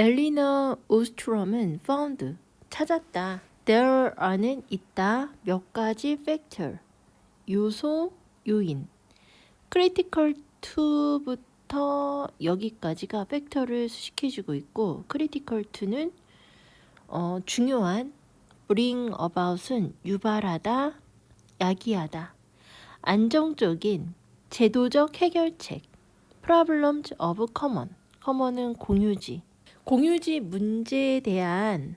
엘리너 오스트럼은 found 찾았다. There are는 있다. 몇 가지 factor 요소 요인 critical to부터 여기까지가 factor를 수식해주고 있고 critical to는 어, 중요한 bring about은 유발하다 야기하다 안정적인 제도적 해결책 problems of common common은 공유지 공유지 문제에 대한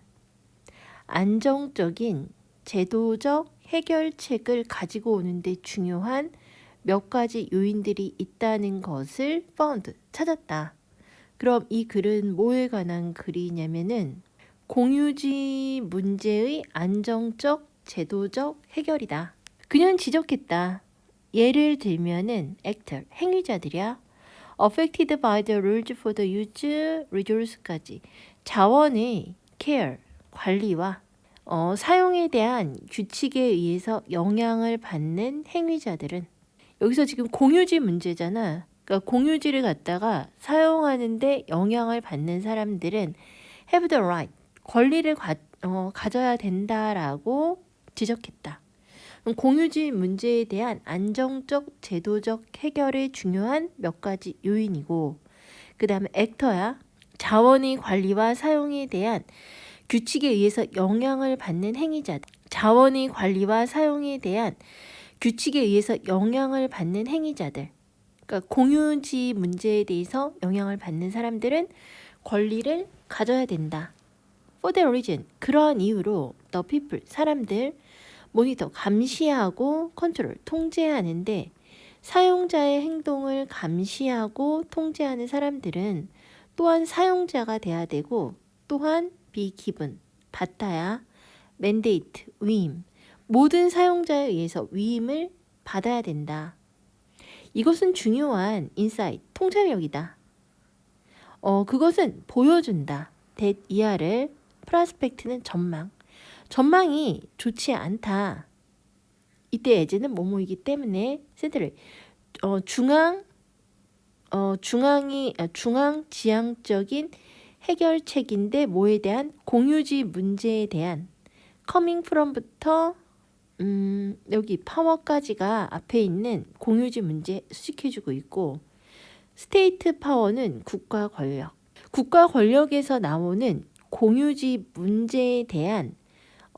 안정적인 제도적 해결책을 가지고 오는데 중요한 몇 가지 요인들이 있다는 것을 found 찾았다. 그럼 이 글은 뭐에 관한 글이냐면은 공유지 문제의 안정적 제도적 해결이다. 그녀는 지적했다. 예를 들면은 actor 행위자들이야. Affected by the rules for the use resource까지 자원의 care 관리와 어, 사용에 대한 규칙에 의해서 영향을 받는 행위자들은 여기서 지금 공유지 문제잖아. 그러니까 공유지를 갖다가 사용하는데 영향을 받는 사람들은 have the right 권리를 가, 어, 가져야 된다라고 지적했다. 공유지 문제에 대한 안정적 제도적 해결의 중요한 몇 가지 요인이고 그 다음에 액터야 자원의 관리와 사용에 대한 규칙에 의해서 영향을 받는 행위자들 자원의 관리와 사용에 대한 규칙에 의해서 영향을 받는 행위자들 그러니까 공유지 문제에 대해서 영향을 받는 사람들은 권리를 가져야 된다. For that reason 그러한 이유로 the people 사람들 모니터 감시하고 컨트롤 통제하는데 사용자의 행동을 감시하고 통제하는 사람들은 또한 사용자가 돼야 되고 또한 given 받아야 mandate 위임 모든 사용자에 의해서 위임을 받아야 된다. 이것은 중요한 인사이트 통찰력이다. 어 그것은 보여준다. that 이하를 프라스펙트는 전망 전망이 좋지 않다. 이때 예제는 뭐뭐이기 때문에 센터를 어, 중앙 어, 중앙이 아, 중앙 지향적인 해결책인데 뭐에 대한 공유지 문제에 대한 coming from부터 음, 여기 파워까지가 앞에 있는 공유지 문제 수식해주고 있고 스테이트 파워는 국가 권력 국가 권력에서 나오는 공유지 문제에 대한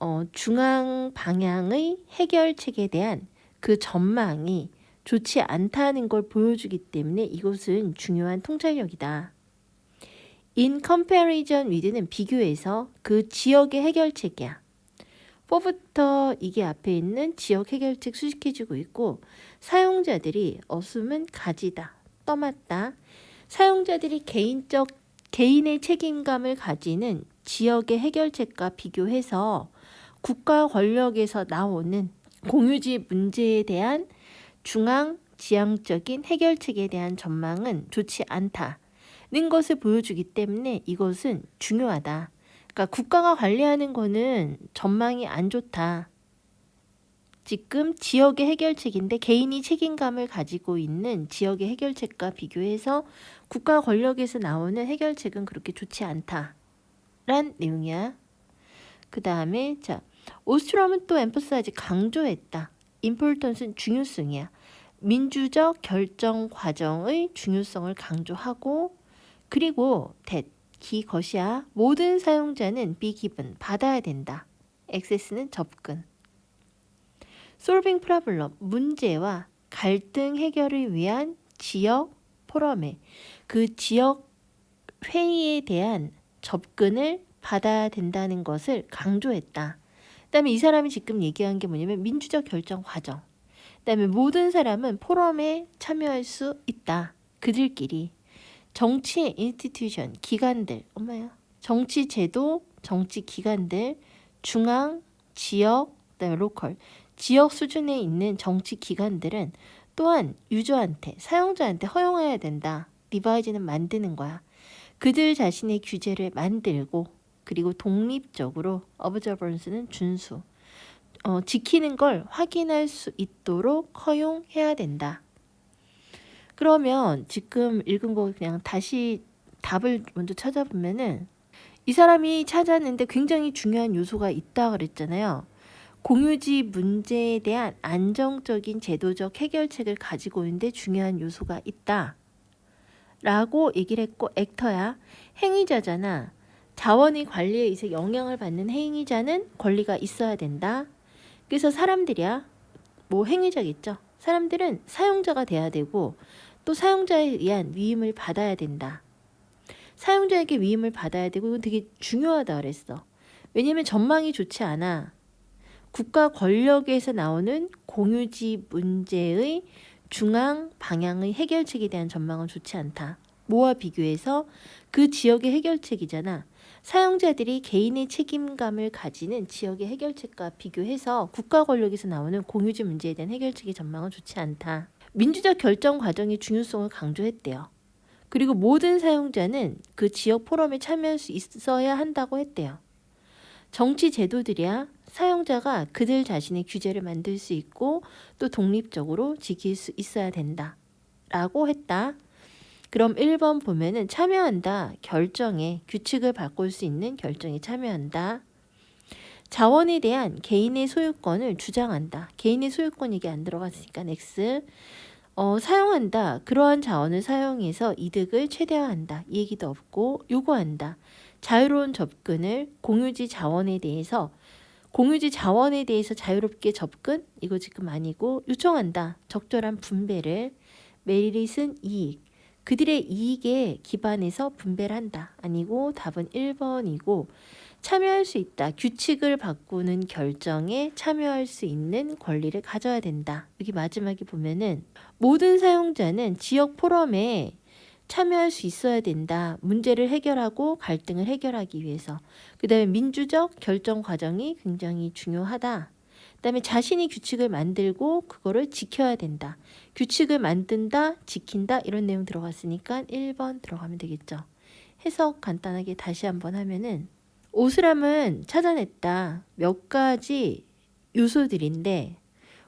어, 중앙 방향의 해결책에 대한 그 전망이 좋지 않다는 걸 보여주기 때문에 이것은 중요한 통찰력이다. In comparison with는 비교해서 그 지역의 해결책이야. for부터 이게 앞에 있는 지역 해결책 수식해주고 있고 사용자들이 어수면 가지다, 떠맡다. 사용자들이 개인적 개인의 책임감을 가지는 지역의 해결책과 비교해서 국가 권력에서 나오는 공유지 문제에 대한 중앙 지향적인 해결책에 대한 전망은 좋지 않다는 것을 보여주기 때문에 이것은 중요하다. 그러니까 국가가 관리하는 거는 전망이 안 좋다. 지금 지역의 해결책인데 개인이 책임감을 가지고 있는 지역의 해결책과 비교해서 국가 권력에서 나오는 해결책은 그렇게 좋지 않다. 란 내용이야. 그 다음에 자 오스트럼은 또 엠퍼사이즈 강조했다. 임폴턴스는 중요성이야. 민주적 결정 과정의 중요성을 강조하고 그리고 that 기 것이야. 모든 사용자는 be given 받아야 된다. access는 접근. solving problem 문제와 갈등 해결을 위한 지역 포럼에 그 지역 회의에 대한 접근을 받아야 된다는 것을 강조했다. 그다음에 이 사람이 지금 얘기한 게 뭐냐면 민주적 결정 과정. 그다음에 모든 사람은 포럼에 참여할 수 있다. 그들끼리 정치 인스티튜션 기관들 엄마야 정치 제도 정치 기관들 중앙 지역 그다음에 로컬 지역 수준에 있는 정치 기관들은 또한 유저한테 사용자한테 허용해야 된다. 리바이즈는 만드는 거야. 그들 자신의 규제를 만들고 그리고 독립적으로 observance는 준수 어, 지키는 걸 확인할 수 있도록 허용해야 된다. 그러면 지금 읽은 거 그냥 다시 답을 먼저 찾아보면은 이 사람이 찾았는데 굉장히 중요한 요소가 있다 그랬잖아요. 공유지 문제에 대한 안정적인 제도적 해결책을 가지고 있는데 중요한 요소가 있다. 라고 얘기를 했고 액터야 행위자잖아. 자원의 관리에 의해서 영향을 받는 행위자는 권리가 있어야 된다. 그래서 사람들이야 뭐 행위자겠죠. 사람들은 사용자가 돼야 되고 또 사용자에 의한 위임을 받아야 된다. 사용자에게 위임을 받아야 되고 이건 되게 중요하다 그랬어. 왜냐면 전망이 좋지 않아. 국가 권력에서 나오는 공유지 문제의 중앙 방향의 해결책에 대한 전망은 좋지 않다. 뭐와 비교해서 그 지역의 해결책이잖아. 사용자들이 개인의 책임감을 가지는 지역의 해결책과 비교해서 국가 권력에서 나오는 공유지 문제에 대한 해결책의 전망은 좋지 않다. 민주적 결정 과정의 중요성을 강조했대요. 그리고 모든 사용자는 그 지역 포럼에 참여할 수 있어야 한다고 했대요. 정치 제도들이야 사용자가 그들 자신의 규제를 만들 수 있고 또 독립적으로 지킬 수 있어야 된다. 라고 했다. 그럼 1번 보면은 참여한다. 결정에 규칙을 바꿀 수 있는 결정에 참여한다. 자원에 대한 개인의 소유권을 주장한다. 개인의 소유권 이게 안 들어갔으니까 X. 어, 사용한다. 그러한 자원을 사용해서 이득을 최대화한다. 이 얘기도 없고 요구한다. 자유로운 접근을 공유지 자원에 대해서 공유지 자원에 대해서 자유롭게 접근 이거 지금 아니고 요청한다. 적절한 분배를 메리릿은 이익 그들의 이익에 기반해서 분배를 한다. 아니고 답은 1번이고 참여할 수 있다. 규칙을 바꾸는 결정에 참여할 수 있는 권리를 가져야 된다. 여기 마지막에 보면은 모든 사용자는 지역 포럼에 참여할 수 있어야 된다. 문제를 해결하고 갈등을 해결하기 위해서. 그 다음에 민주적 결정 과정이 굉장히 중요하다. 그 다음에 자신이 규칙을 만들고 그거를 지켜야 된다. 규칙을 만든다, 지킨다 이런 내용 들어갔으니까 1번 들어가면 되겠죠. 해석 간단하게 다시 한번 하면은 오스람은 찾아냈다. 몇 가지 요소들인데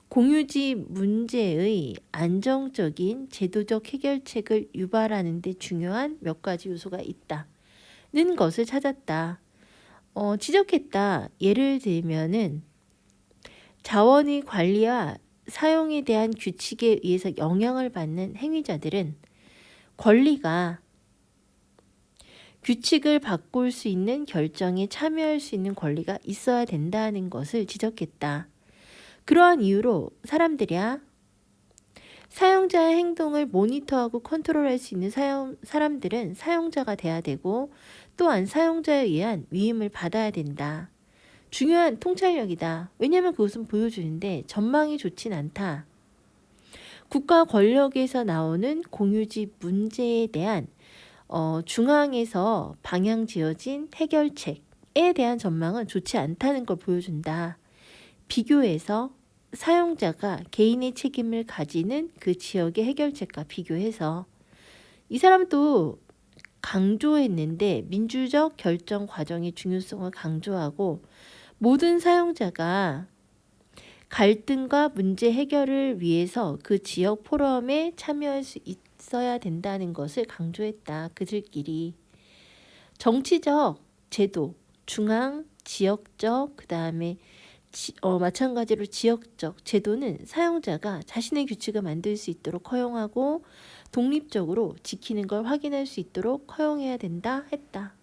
공유지 문제의 안정적인 제도적 해결책을 유발하는 데 중요한 몇 가지 요소가 있다는 것을 찾았다. 어, 지적했다. 예를 들면은 자원의 관리와 사용에 대한 규칙에 의해서 영향을 받는 행위자들은 권리가 규칙을 바꿀 수 있는 결정에 참여할 수 있는 권리가 있어야 된다는 것을 지적했다. 그러한 이유로 사람들이야 사용자의 행동을 모니터하고 컨트롤할 수 있는 사용, 사람들은 사용자가 돼야 되고 또한 사용자에 의한 위임을 받아야 된다. 중요한 통찰력이다. 왜냐하면 그것은 보여주는데 전망이 좋진 않다. 국가 권력에서 나오는 공유지 문제에 대한 어, 중앙에서 방향 지어진 해결책에 대한 전망은 좋지 않다는 걸 보여준다. 비교해서 사용자가 개인의 책임을 가지는 그 지역의 해결책과 비교해서 이 사람도 강조했는데 민주적 결정 과정의 중요성을 강조하고 모든 사용자가 갈등과 문제 해결을 위해서 그 지역 포럼에 참여할 수 있어야 된다는 것을 강조했다. 그들끼리 정치적 제도, 중앙, 지역적, 그 다음에 어, 마찬가지로 지역적 제도는 사용자가 자신의 규칙을 만들 수 있도록 허용하고 독립적으로 지키는 걸 확인할 수 있도록 허용해야 된다 했다.